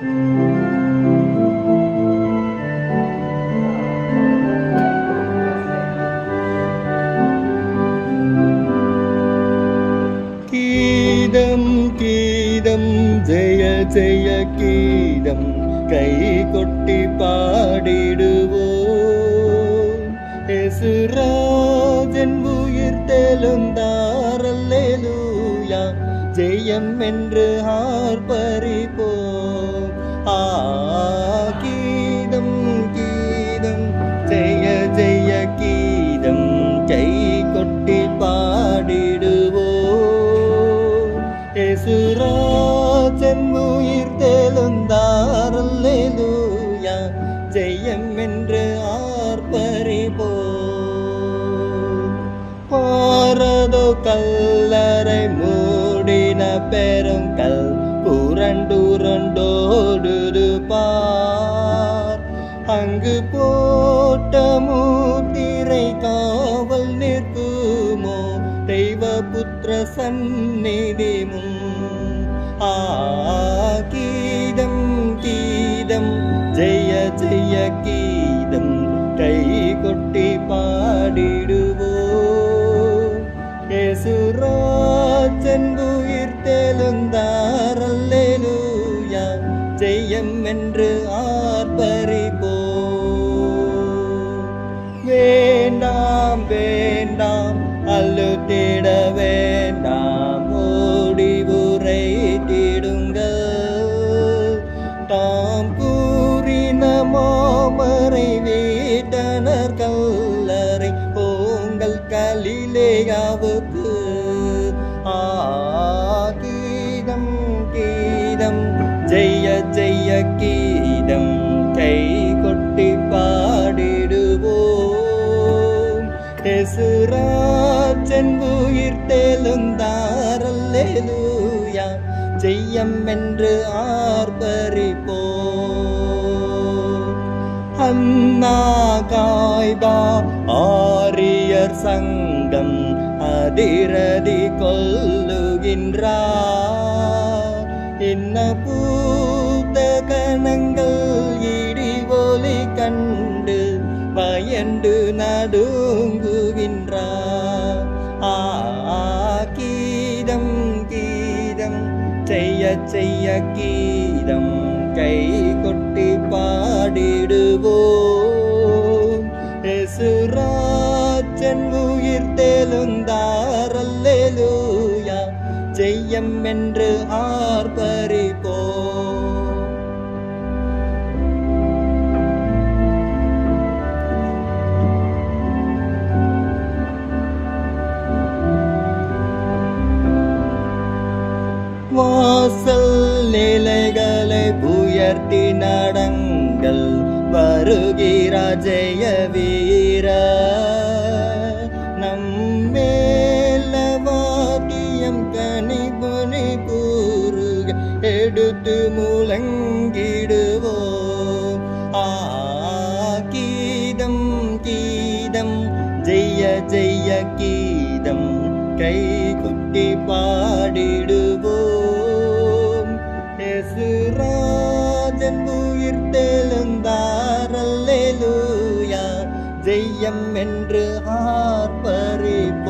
கீதம் கீதம் ஜெய ஜெய கீதம். கை கொட்டி பாடிடுவோம். எசுராஜன் உயிர் தெலுந்தாரல்லேலூயா ஜெயம் என்று ஆர்ப்பரிப்போம். எசுராஜன் உயிர் ஜெயம் என்று ஆர்ப்பரிப்போம் பாரதோ கல்லறை மூடின பெருங்கல் புரண்டுரண்டோடு பார் அங்கு போட்ட தெய்வ புத்திர சந்நிதிமும் ஆ கீதம் கீதம் ஜெய ஜெய கீதம் கை கொட்டி பாடிடுவோம் ஏசுராஜன் உயிர் கலிலேயாவுக்கு ஆகீதம் கீதம் ஜெய ஜெய கீதம் கை கொட்டி பாடிடுவோம். எசுராஜன் உயிர் தெலுந்தாரல்லேலூயா ஜெயம் என்று ஆர்ப்பரிப்போம். அண்ணா காய்பா ஆரியர் சங்கம் அதிரதி கொல்லுகின்றார் என்ன பூத்த கணங்கள் இடி ஒலி கண்டு பயந்து நடுங்குகின்றார் ஆ கீதம் கீதம் செய்ய செய்ய கீ ஜெயம் என்று ஆர்ப்பரிப்போம் வாசல் நிலைகளை உயர்த்தி நடங்கள் வருகிற ஜெய எடுத்து முழங்கிடுவோம் ஆ கீதம் கீதம் ஜெய ஜெய கீதம் கை குட்டி பாடிடுவோம் எசுராஜன் உயிர் தெழுந்தாரல்லேலூயா ஜெய்யம் என்று ஆர்ப்பரிப்போம்